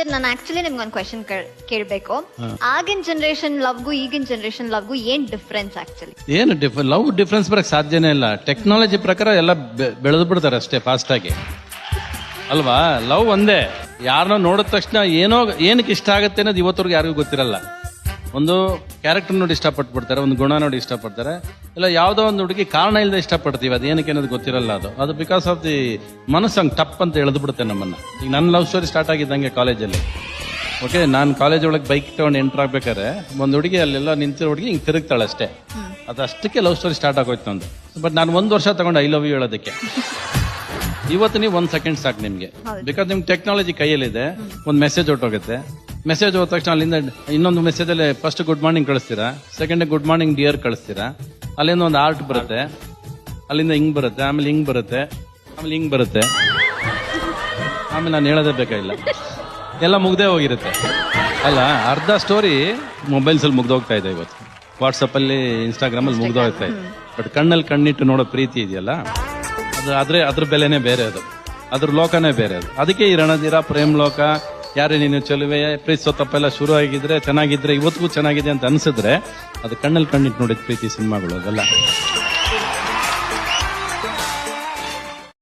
Sir ನಾನು actually ನಿಮ್ಗೆ ಒಂದು ಕ್ವೆಶನ್ ಕೇಳಬೇಕು. ಆಗಿನ ಜನರೇಷನ್ ಲವ್ಗೂ ಈಗಿನ ಜನರೇಷನ್ ಲವ್ಗೂ ಏನ್ ಡಿಫ್ರೆನ್ಸ್ ಆಕ್ಚುಲಿ ಏನು ಲವ್ ಡಿಫ್ರೆನ್ಸ್ ಬರಕ್ ಸಾಧ್ಯನೇ ಇಲ್ಲ. ಟೆಕ್ನಾಲಜಿ ಪ್ರಕಾರ ಎಲ್ಲ ಬೆಳೆದು ಬಿಡ್ತಾರೆ ಅಷ್ಟೇ ಫಾಸ್ಟ್ ಆಗಿ. ಅಲ್ವಾ? ಲವ್ ಒಂದೇ. ಯಾರನ್ನೋ ನೋಡಿದ ತಕ್ಷಣ ಏನೋ ಏನಕ್ಕೆ ಇಷ್ಟ ಆಗುತ್ತೆ ಅನ್ನೋದು ಇವತ್ತವರೆಗೂ ಯಾರಿಗೂ ಗೊತ್ತಿರಲ್ಲ. ಒಂದು ಕ್ಯಾರೆಕ್ಟರ್ ನೋಡಿ ಇಷ್ಟಪಟ್ಬಿಡ್ತಾರೆ ಒಂದು ಗುಣ ನೋಡಿ ಇಷ್ಟಪಡ್ತಾರೆ. ಇಲ್ಲ ಯಾವುದೋ ಒಂದು ಹುಡುಗಿ ಕಾರಣ ಇಲ್ಲದೆ ಇಷ್ಟಪಡ್ತೀವಿ ಅದು ಏನಕ್ಕೆ ಅನ್ನೋದು ಗೊತ್ತಿರಲ್ಲ ಅದು. ಅದು ಬಿಕಾಸ್ ಆಫ್ ದಿ ಮನಸ್ಸು ಹಂಗೆ ಟಪ್ ಅಂತ ಎಳೆದು ಬಿಡುತ್ತೆ ನಮ್ಮನ್ನ. ಈಗ ನನ್ನ ಲವ್ ಸ್ಟೋರಿ ಸ್ಟಾರ್ಟ್ ಆಗಿದ್ದಂಗೆ ಕಾಲೇಜಲ್ಲಿ ಓಕೆ ನಾನು ಕಾಲೇಜ್ ಒಳಗೆ ಬೈಕ್ ತಗೊಂಡು ಎಂಟರ್ ಆಗ್ಬೇಕಾದ್ರೆ ಒಂದು ಹುಡುಗಿ ಅಲ್ಲೆಲ್ಲ ನಿಂತಿರೋ ಹುಡುಗಿ ಹಿಂಗೆ ತಿರುಗ್ತಾಳೆ ಅಷ್ಟೇ. ಅದು ಅಷ್ಟಕ್ಕೆ ಲವ್ ಸ್ಟೋರಿ ಸ್ಟಾರ್ಟ್ ಆಗೋಯ್ತು ನಂದು. ಬಟ್ ನಾನು ಒಂದು ವರ್ಷ ತಗೊಂಡು ಐ ಲವ್ ಯು ಹೇಳೋದಕ್ಕೆ. ಇವತ್ತು ನೀವು ಒಂದು ಸೆಕೆಂಡ್ ಸಾಕು ನಿಮಗೆ. ಬಿಕಾಸ್ ನಿಮ್ಗೆ ಟೆಕ್ನಾಲಜಿ ಕೈಯಲ್ಲಿದೆ ಒಂದು ಮೆಸೇಜ್ ಹೊಟ್ಟೋಗುತ್ತೆ ಮೆಸೇಜ್ ಹೋದ ತಕ್ಷಣ ಅಲ್ಲಿಂದ ಇನ್ನೊಂದು ಮೆಸೇಜ್ ಅಲ್ಲಿ ಫಸ್ಟ್ ಗುಡ್ ಮಾರ್ನಿಂಗ್ ಕಳಿಸ್ತೀರಾ? ಸೆಕೆಂಡ್ ಗುಡ್ ಮಾರ್ನಿಂಗ್ ಡಿಯರ್ ಕಳಿಸ್ತೀರಾ? ಅಲ್ಲಿಂದ ಒಂದು ಆರ್ಟ್ ಬರುತ್ತೆ. ಅಲ್ಲಿಂದ ಹಿಂಗ್ ಬರುತ್ತೆ, ಆಮೇಲೆ ಹಿಂಗ್ ಬರುತ್ತೆ, ಆಮೇಲೆ ಹಿಂಗ್ ಬರುತ್ತೆ. ಆಮೇಲೆ ನಾನು ಹೇಳೋದೇ ಬೇಕಾಗಿಲ್ಲ ಎಲ್ಲ ಮುಗ್ದೇ ಹೋಗಿರುತ್ತೆ. ಅಲ್ಲ, ಅರ್ಧ ಸ್ಟೋರಿ ಮೊಬೈಲ್ಸ್ ಅಲ್ಲಿ ಮುಗ್ದೋಗ್ತಾ ಇದೆ ಇವತ್ತು. ವಾಟ್ಸಪ್ ಅಲ್ಲಿ ಇನ್ಸ್ಟಾಗ್ರಾಮ್ ಅಲ್ಲಿ ಮುಗ್ದೋಗ್ತಾ ಇದೆ. ಬಟ್ ಕಣ್ಣಲ್ಲಿ ಕಣ್ಣಿಟ್ಟು ನೋಡೋ ಪ್ರೀತಿ ಇದೆಯಲ್ಲ? ಅದು ಆದ್ರೆ ಅದ್ರ ಬೆಲೆನೇ ಬೇರೆ ಅದು. ಅದ್ರ ಲೋಕನೇ ಬೇರೆ ಅದು. ಅದಕ್ಕೆ ಈ ರಣಧೀರ, ಪ್ರೇಮ್ ಲೋಕ ಯಾರೇ ನೀನು ಚೆಲುವೆ, ಪ್ರೀತಿಸೋ ತಪ್ಪೆಲ್ಲ ಶುರು ಆಗಿದ್ರೆ, ಚೆನ್ನಾಗಿದ್ರೆ ಇವತ್ತಿಗೂ ಚೆನ್ನಾಗಿದೆ ಅಂತ ಅನ್ಸಿದ್ರೆ ಅದು ಕಣ್ಣಲ್ಲಿ ಕಣ್ಣಿಟ್ಟು ನೋಡಿದ ಪ್ರೀತಿ ಸಿನಿಮಾಗಳು ಅದೆಲ್ಲ.